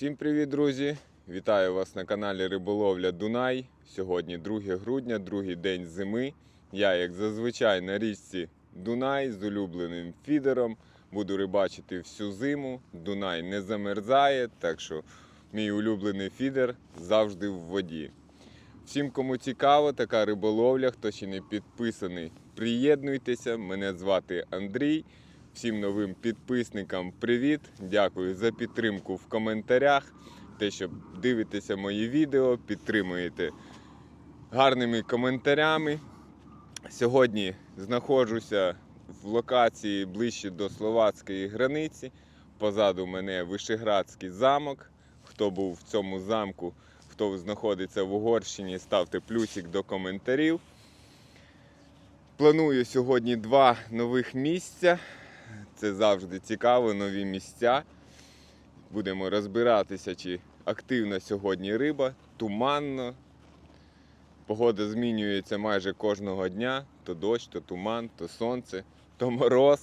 Всім привіт, друзі! Вітаю вас на каналі Риболовля Дунай. Сьогодні 2 грудня, другий день зими. Я, як зазвичай, на річці Дунай з улюбленим фідером. Буду рибачити всю зиму. Дунай не замерзає, так що мій улюблений фідер завжди в воді. Всім, кому цікаво, така риболовля, хто ще не підписаний, приєднуйтеся. Мене звати Андрій. Всім новим підписникам привіт! Дякую за підтримку в коментарях. Те, що дивитеся мої відео, підтримуєте гарними коментарями. Сьогодні знаходжуся в локації ближче до словацької границі. Позаду мене Вишеградський замок. Хто був в цьому замку, хто знаходиться в Угорщині, ставте плюсик до коментарів. Планую сьогодні два нових місця. Це завжди цікаво, нові місця. Будемо розбиратися, чи активна сьогодні риба, туманно. Погода змінюється майже кожного дня: то дощ, то туман, то сонце, то мороз.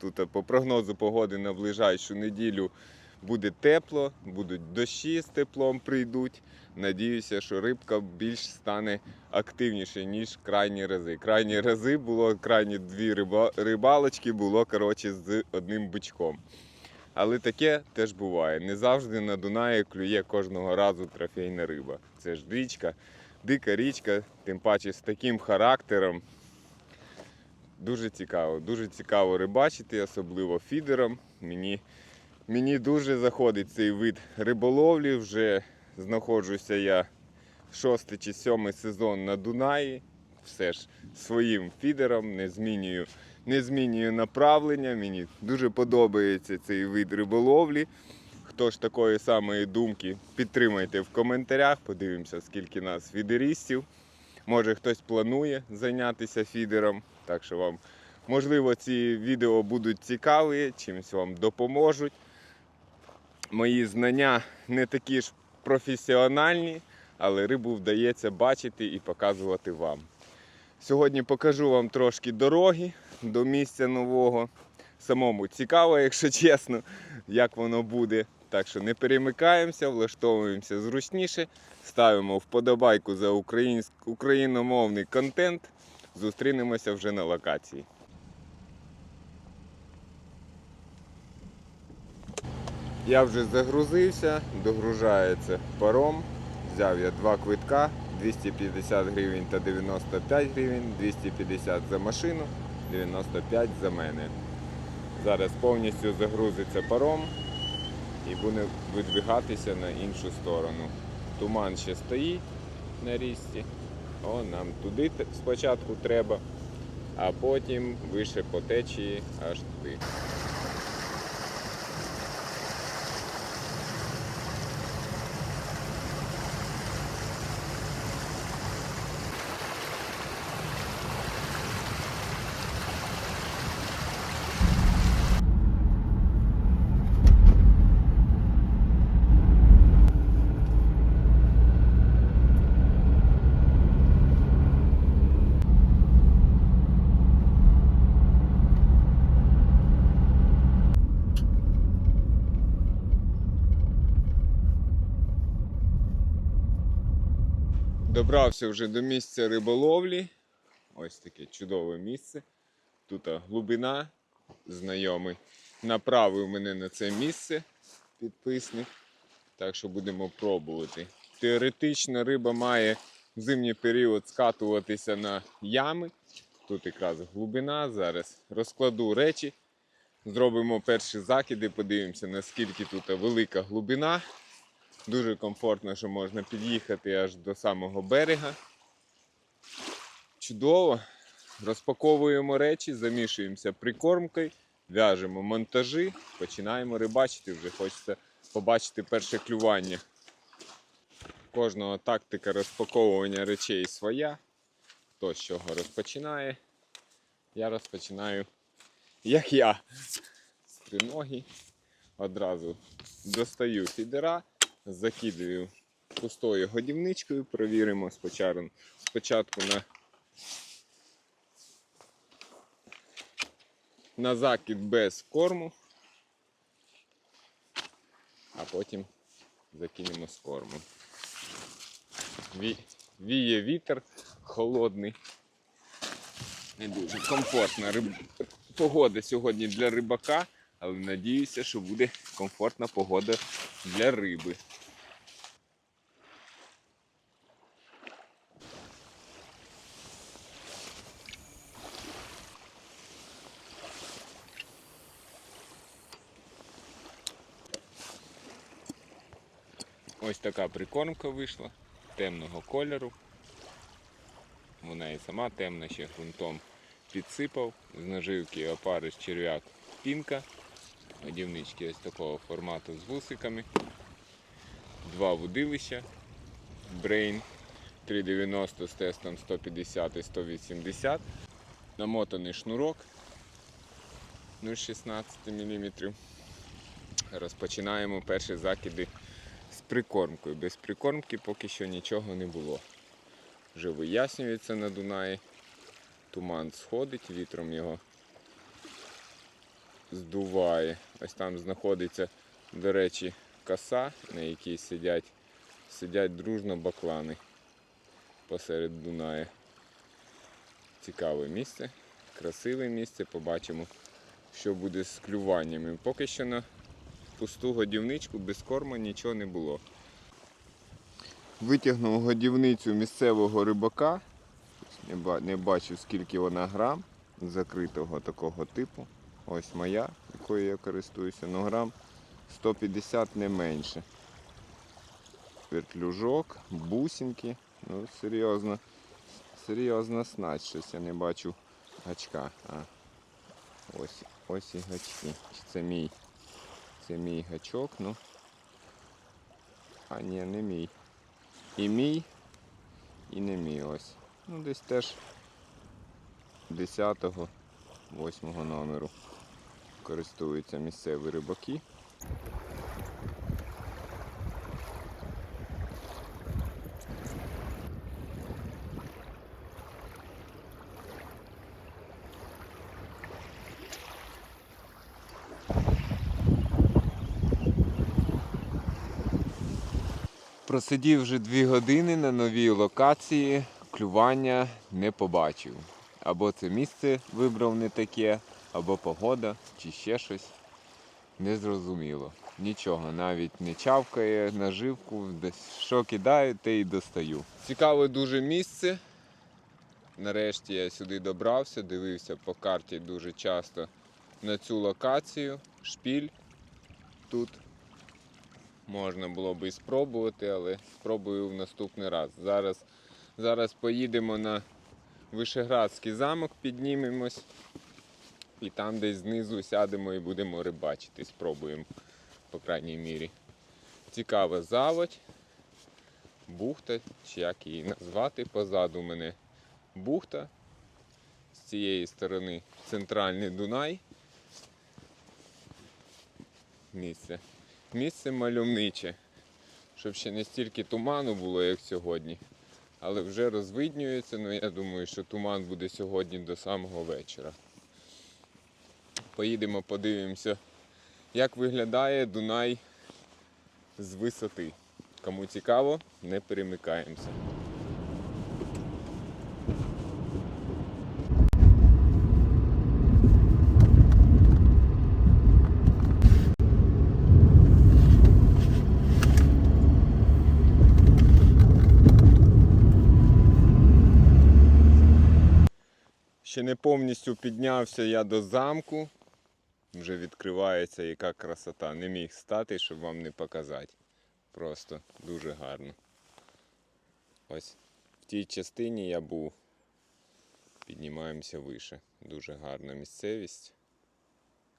Тут е, по прогнозу погоди на ближайшу неділю буде тепло, будуть дощі з теплом прийдуть. Надіюся, що рибка більш стане активніше, ніж крайні рази. Крайні рази було крайні дві риба, рибалочки було коротше, з одним бичком. Але таке теж буває. Не завжди на Дунаї клює кожного разу трофейна риба. Це ж річка, дика річка, тим паче з таким характером. Дуже цікаво, дуже цікаво рибачити, особливо фідером. Мені, мені дуже заходить цей вид риболовлі. Вже знаходжуся я шостий чи сьомий сезон на Дунаї. Все ж своїм фідером, не змінюю, не змінюю направлення. Мені дуже подобається цей вид риболовлі. Хто ж такої самої думки, підтримайте в коментарях, подивимося, скільки нас фідерістів. Може хтось планує зайнятися фідером. Так що вам, можливо, ці відео будуть цікаві, чимось вам допоможуть. Мої знання не такі ж професіональні, але рибу вдається бачити і показувати вам. Сьогодні покажу вам трошки дороги до місця нового. Самому цікаво, якщо чесно, як воно буде. Так що не перемикаємося, влаштовуємося зручніше, ставимо вподобайку за україномовний контент. Зустрінемося вже на локації. Я вже загрузився, догружається паром. Взяв я два квитка 250 гривень та 95 гривень, 250 за машину, 95 за мене. Зараз повністю загрузиться паром і буде видвигатися на іншу сторону. Туман ще стоїть на річці. О, нам туди спочатку треба, а потім вище по течії аж туди. Добрався вже до місця риболовлі. Ось таке чудове місце. Тут глибина, знайомий. Направив мене на це місце підписник. Так що будемо пробувати. Теоретично риба має в зимній період скатуватися на ями. Тут якраз глибина. Зараз розкладу речі. Зробимо перші закиди, подивимося, наскільки тут велика глибина. Дуже комфортно, що можна під'їхати аж до самого берега. Чудово. Розпаковуємо речі, замішуємося прикормкою, в'яжемо монтажі, починаємо рибачити. Вже хочеться побачити перше клювання. Кожного тактика розпаковування речей своя. Хто з чого розпочинає. Я розпочинаю, як я, з триноги. Одразу достаю фідера закидую пустою годівничкою, провіримо спочатку, на, на закид без корму, а потім закинемо з кормом. Ві... Віє вітер холодний. Не дуже комфортна риб... погода сьогодні для рибака, але надіюся, що буде комфортна погода для риби. Ось така прикормка вийшла темного кольору. Вона і сама темна, ще грунтом підсипав. З наживки опариш черв'як пінка. Годівнички ось такого формату з вусиками. Два вудилища. Brain 390 з тестом 150 і 180. Намотаний шнурок 0,16 мм. Розпочинаємо перші закиди прикормкою. Без прикормки поки що нічого не було. Вже вияснюється на Дунаї. Туман сходить, вітром його здуває. Ось там знаходиться, до речі, коса, на якій сидять, сидять дружно баклани посеред Дунаю. Цікаве місце, красиве місце. Побачимо, що буде з клюваннями. Поки що на пусту годівничку без корма нічого не було. Витягнув годівницю місцевого рибака. Не, ба- не бачу скільки вона грам закритого такого типу. Ось моя, якою я користуюся. Ну грам 150 не менше. Вертлюжок, бусинки. Ну, серйозно. Серйозна снасть, щось я не бачу гачка. А, ось, ось і гачки. Це мій. Це мій гачок, ну. А ні, не мій. І мій, і не мій ось. Ну десь теж 10-го, 8 номеру користуються місцеві рибаки. Просидів вже дві години на новій локації, клювання не побачив. Або це місце вибрав не таке, або погода, чи ще щось. Незрозуміло. Нічого, навіть не чавкає наживку, десь що кидаю, те і достаю. Цікаве дуже місце. Нарешті я сюди добрався, дивився по карті дуже часто на цю локацію. Шпіль тут можна було би і спробувати, але спробую в наступний раз. Зараз, зараз поїдемо на Вишеградський замок, піднімемось і там десь знизу сядемо і будемо рибачити. Спробуємо, по крайній мірі. Цікава заводь, бухта, чи як її назвати, позаду мене бухта. З цієї сторони центральний Дунай. Місце місце мальовниче, щоб ще не стільки туману було, як сьогодні. Але вже розвиднюється, ну я думаю, що туман буде сьогодні до самого вечора. Поїдемо, подивимося, як виглядає Дунай з висоти. Кому цікаво, не перемикаємося. Не повністю піднявся я до замку. Вже відкривається яка красота. Не міг стати, щоб вам не показати. Просто дуже гарно. Ось в тій частині я був. Піднімаємося вище. Дуже гарна місцевість.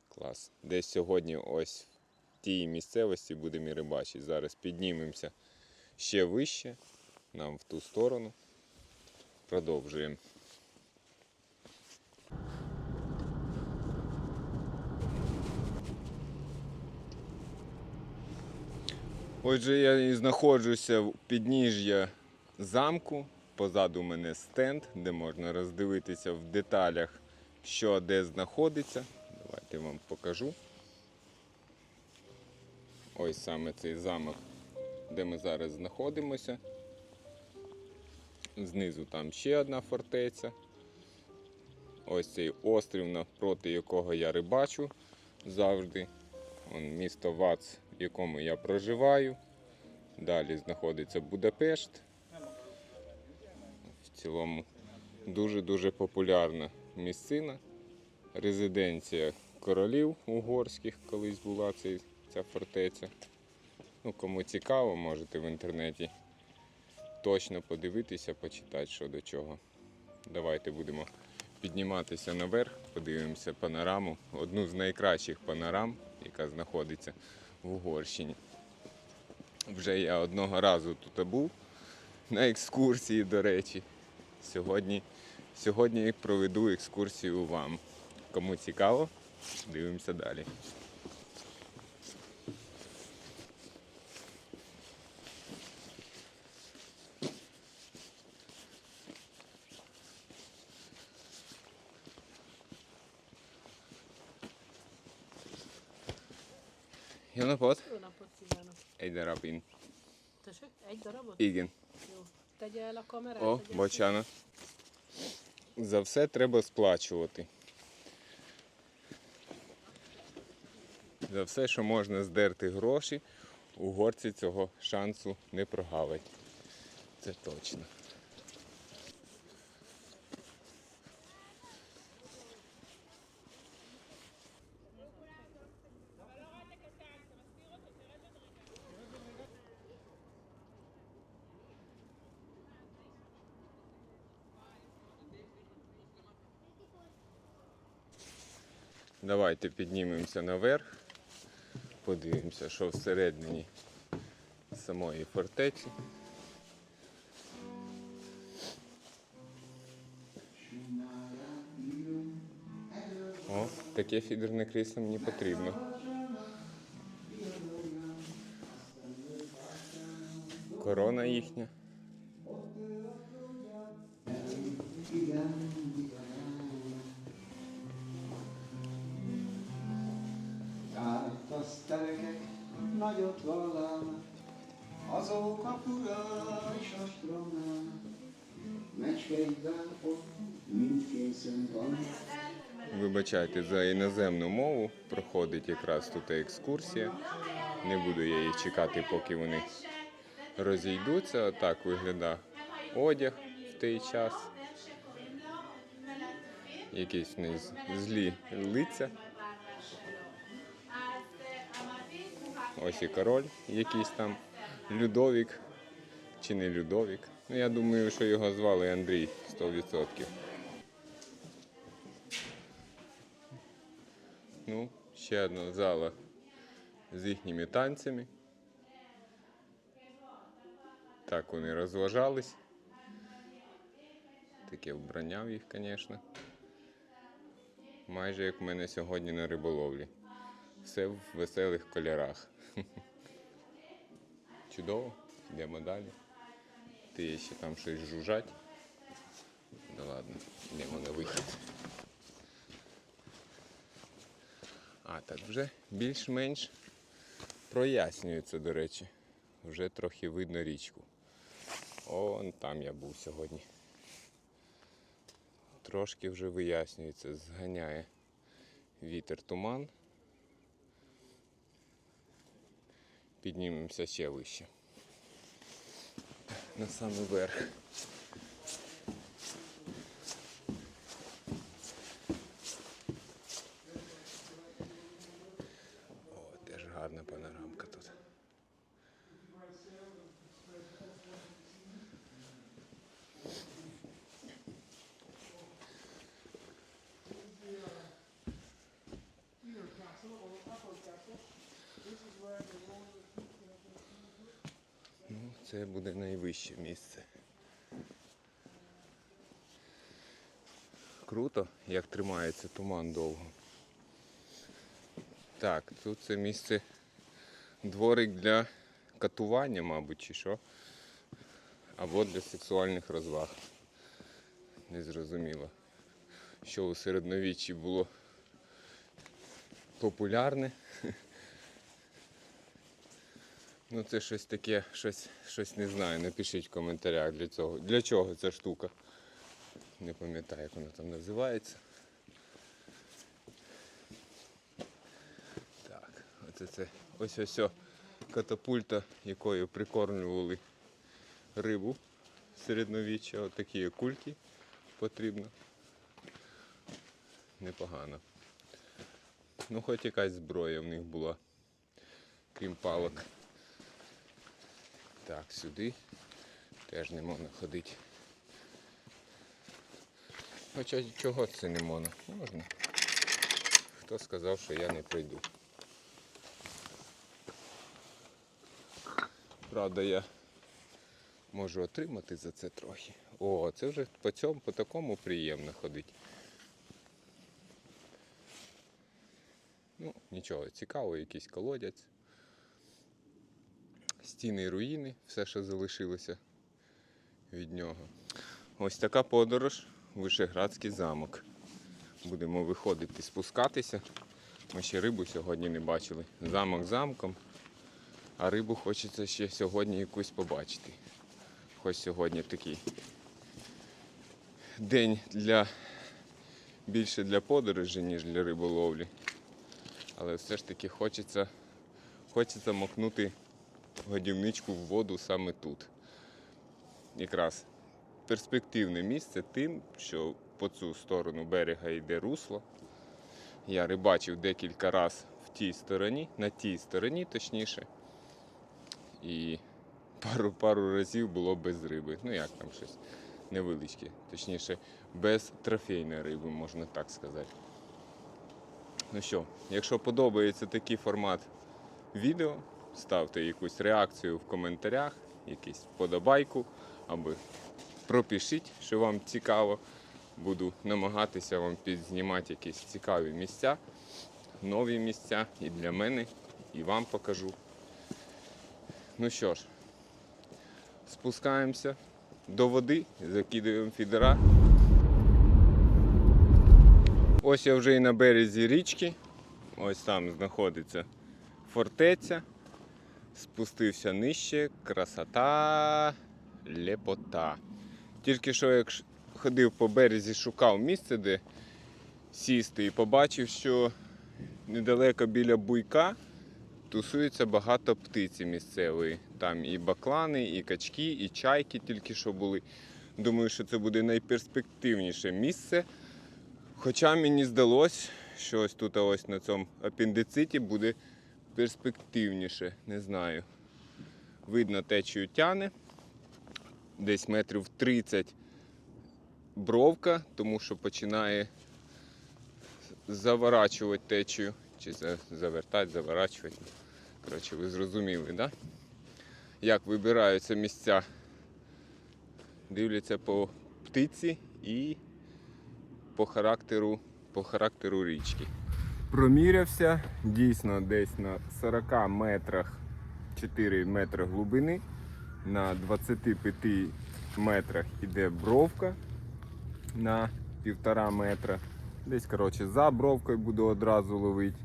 Клас. Десь сьогодні ось в тій місцевості будемо і рибачити. Зараз піднімемося ще вище, нам в ту сторону. Продовжуємо. Отже, я і знаходжуся в підніжжя замку. Позаду мене стенд, де можна роздивитися в деталях, що де знаходиться. Давайте вам покажу. Ось саме цей замок де ми зараз знаходимося. Знизу там ще одна фортеця. Ось цей острів, навпроти якого я рибачу завжди. Вон місто Вац, в якому я проживаю. Далі знаходиться Будапешт. В цілому дуже-дуже популярна місцина. Резиденція королів угорських колись була цей, ця фортеця. Ну, кому цікаво, можете в інтернеті точно подивитися, почитати, що до чого. Давайте будемо підніматися наверх, подивимося панораму. Одну з найкращих панорам, яка знаходиться в Угорщині. Вже я одного разу тут був на екскурсії, до речі. Сьогодні, сьогодні проведу екскурсію вам. Кому цікаво, дивимося далі. Jó napot! Jó napot kívánok! Egy darabin. Tessék, egy darabot? Igen. Jó. Tegye el a kamerát. О, tegye бочана. За все треба сплачувати. За все, що можна здерти гроші, угорці цього шансу не прогавить. Це точно. Давайте піднімемося наверх, подивимося, що всередині самої фортеці. О, таке фідерне крісло мені потрібно. Корона їхня. Вибачайте, за іноземну мову проходить якраз тут екскурсія. Не буду я її чекати, поки вони розійдуться. Так виглядає одяг в той час. Якісь в злі лиця. Ось і король якийсь там. Людовік чи не Людовік. Ну, я думаю, що його звали Андрій 100%. Ну, ще одна зала з їхніми танцями. Так вони розважались. Таке вбрання в їх, звісно. Майже як в мене сьогодні на риболовлі. Все в веселих кольорах. Чудово, йдемо далі. Ти ще там щось жужжать. Ну ладно, йдемо на вихід. А, так вже більш-менш прояснюється, до речі. Вже трохи видно річку. Он там я був сьогодні. Трошки вже вияснюється, зганяє вітер туман. Піднімемося ще вище. На самий верх. О, теж гарна панорамка тут. Ну, це буде найвище місце. Круто, як тримається туман довго. Так, тут це місце дворик для катування, мабуть, чи що. Або для сексуальних розваг. Незрозуміло. Що у середньовіччі було популярне. Ну це щось таке, щось, щось не знаю. Напишіть в коментарях для цього. Для чого ця штука. Не пам'ятаю, як вона там називається. Так, оце це. Ось ось катапульта, якою прикормлювали рибу середньовіччя. Отакі кульки потрібно. Непогано. Ну, хоч якась зброя в них була, крім палок. Так, сюди теж не можна ходити. Хоча чого це не можна? Можна. Хто сказав, що я не прийду? Правда, я можу отримати за це трохи. О, це вже по цьому, по такому приємно ходити. Ну, нічого, цікаво, якийсь колодязь. Стіни і руїни, все, що залишилося від нього. Ось така подорож Вишеградський замок. Будемо виходити, спускатися. Ми ще рибу сьогодні не бачили. Замок замком, а рибу хочеться ще сьогодні якусь побачити. Хоч сьогодні такий день для більше для подорожі, ніж для риболовлі. Але все ж таки хочеться, хочеться макнути годівничку в воду саме тут. Якраз перспективне місце тим, що по цю сторону берега йде русло. Я рибачив декілька разів в тій стороні, на тій стороні точніше. І пару, пару разів було без риби. Ну як там щось невеличке. Точніше, без трофейної риби, можна так сказати. Ну що, якщо подобається такий формат відео, ставте якусь реакцію в коментарях, якусь вподобайку, або пропишіть, що вам цікаво. Буду намагатися вам підзнімати якісь цікаві місця, нові місця і для мене, і вам покажу. Ну що ж, спускаємося до води, закидуємо фідера. Ось я вже і на березі річки. Ось там знаходиться фортеця. Спустився нижче, красота, лепота. Тільки що як ходив по березі, шукав місце, де сісти, і побачив, що недалеко біля буйка тусується багато птиці місцевої. Там і баклани, і качки, і чайки тільки що були. Думаю, що це буде найперспективніше місце. Хоча мені здалось, що ось тут ось на цьому апендициті буде перспективніше, не знаю. Видно, течію тяне. Десь метрів 30 бровка, тому що починає заворачувати течію. Чи завертати, заворачувати. Коротше, ви зрозуміли, да? Як вибираються місця. Дивляться по птиці і по характеру, по характеру річки. Промірявся дійсно десь на 40 метрах 4 метри глибини. На 25 метрах іде бровка на півтора метра. Десь коротше, за бровкою буду одразу ловити.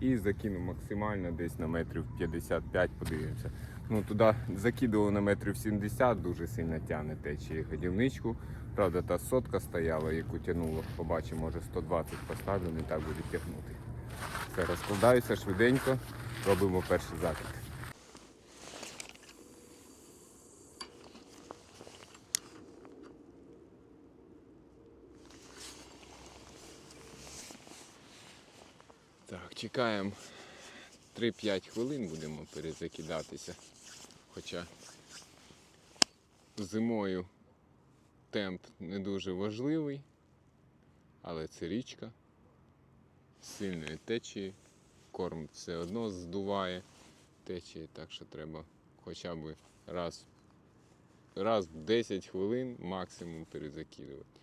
І закину максимально десь на метрів 55, подивимося. Ну, туди закидував на метрів 70, дуже сильно тягне течії годівничку. Правда, та сотка стояла, яку тягнуло. Побачимо, може 120 поставлю, не так буде тягнути. Все, розкладаюся швиденько, робимо перший закид. Так, чекаємо 3-5 хвилин будемо перезакидатися. Хоча зимою темп не дуже важливий, але це річка сильної течії. Корм все одно здуває течії, так що треба хоча б раз, раз в 10 хвилин максимум перезакидувати.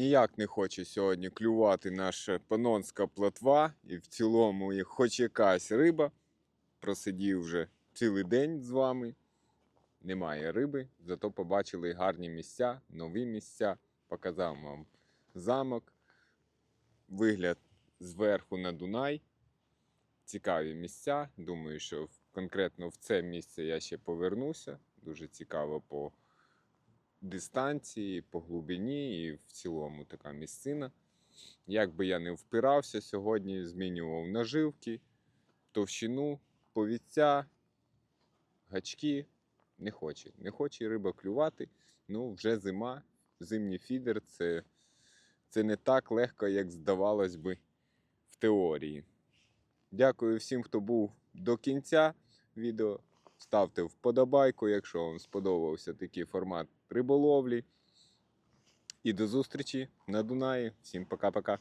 Ніяк не хоче сьогодні клювати наша панонська плотва, і в цілому хоч якась риба. Просидів вже цілий день з вами. Немає риби, зато побачили гарні місця, нові місця. Показав вам замок, вигляд зверху на Дунай. Цікаві місця. Думаю, що конкретно в це місце я ще повернуся. Дуже цікаво по дистанції, по глибині і в цілому така місцина. Як би я не впирався сьогодні, змінював наживки, товщину, повіця, гачки. Не хоче. Не хоче риба клювати. Ну, вже зима, зимній фідер це, це не так легко, як здавалось би в теорії. Дякую всім, хто був до кінця відео. Ставте вподобайку, якщо вам сподобався такий формат риболовлі. І до зустрічі на Дунаї. Всім пока-пока.